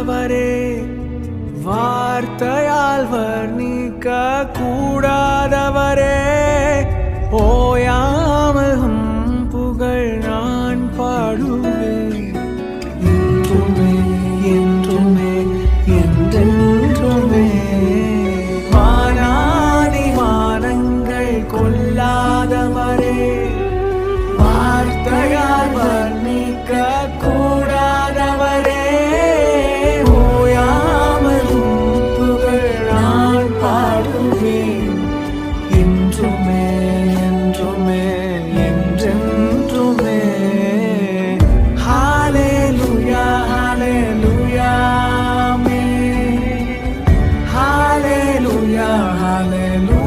ஆண்டவரே வார்த்தையால் வர்ணிக்க கூடாதவரே ஓயாமல் புகழ் நான் பாடுவேன். என்றுமே என்றுமே என்றென்றுமே. ஹாலே லுயா ஹாலே லுயாமே ஹாலே லுயா ஹாலே லுயா